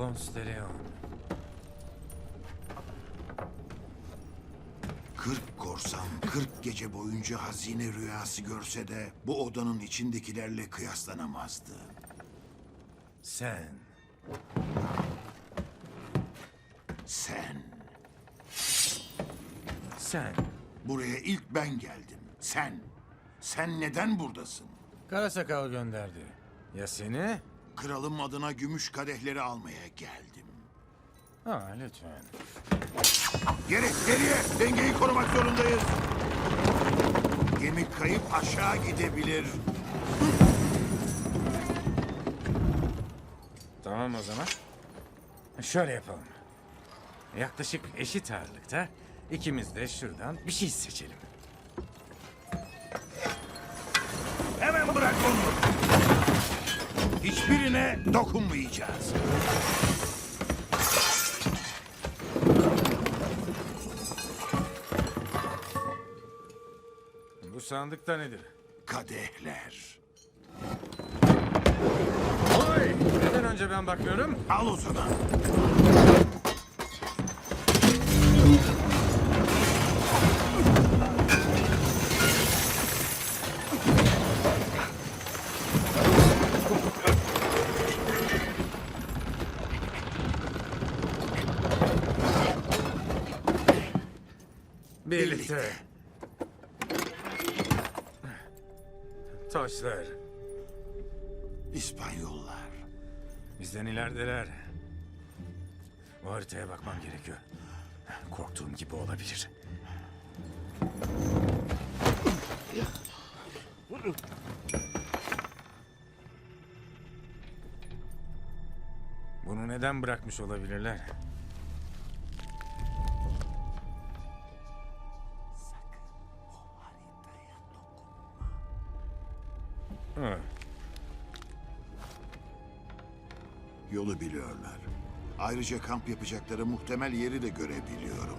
Ponce de Leon. 40 korsan 40 gece boyunca hazine rüyası görse de bu odanın içindekilerle kıyaslanamazdı. Sen. Sen. Sen. Buraya ilk ben geldim. Sen. Sen neden buradasın? Karasakal gönderdi. Ya seni? Kralım adına gümüş kadehleri almaya geldim. Ha lütfen. Geri, geriye! Dengeyi korumak zorundayız. Gemi kayıp aşağı gidebilir. Tamam o zaman. Şöyle yapalım. Yaklaşık eşit ağırlıkta ikimiz de şuradan bir şey seçelim. Hiçbirine dokunmayacağız. Bu sandıkta nedir? Kadehler. Oy! Neden önce ben bakıyorum? Al o zaman. Birlikte. Taşlar. İspanyollar. Bizden ilerideler. O haritaya bakmam gerekiyor. Korktuğum gibi olabilir. Bunu neden bırakmış olabilirler? Hı. Yolu biliyorlar. Ayrıca kamp yapacakları muhtemel yeri de görebiliyorum.